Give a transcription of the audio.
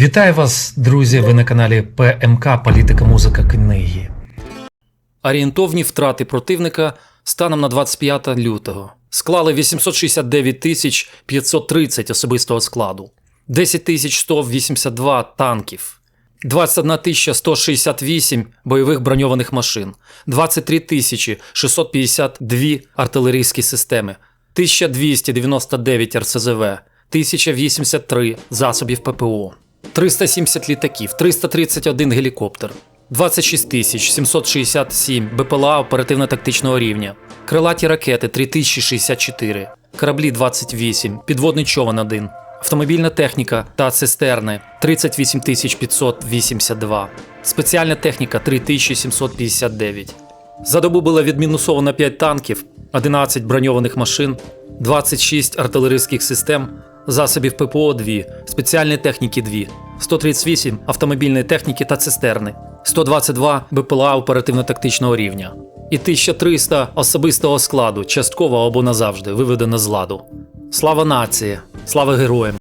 Вітаю вас, друзі! Ви на каналі ПМК Політика, музика, книги. Орієнтовні втрати противника станом на 25 лютого. Склали 869 тисяч 530 особистого складу, 10 тисяч 182 танків, 21 тисяча 168 бойових броньованих машин, 23 тисячі 652 артилерійські системи, 1299 РСЗВ, 1083 засобів ППО, 370 літаків, 331 гелікоптер, 26 тисяч 767 БПЛА оперативно-тактичного рівня, крилаті ракети 3064, кораблі 28, підводний човен 1, автомобільна техніка та цистерни 38 582, спеціальна техніка 3759. За добу було відмінусовано 5 танків, 11 броньованих машин, 26 артилерійських систем, засобів ППО 2, спеціальної техніки 2, 138 автомобільної техніки та цистерни, 122 БПЛА оперативно-тактичного рівня і 1300 особистого складу, частково або назавжди виведено з ладу. Слава нації! Слава героям!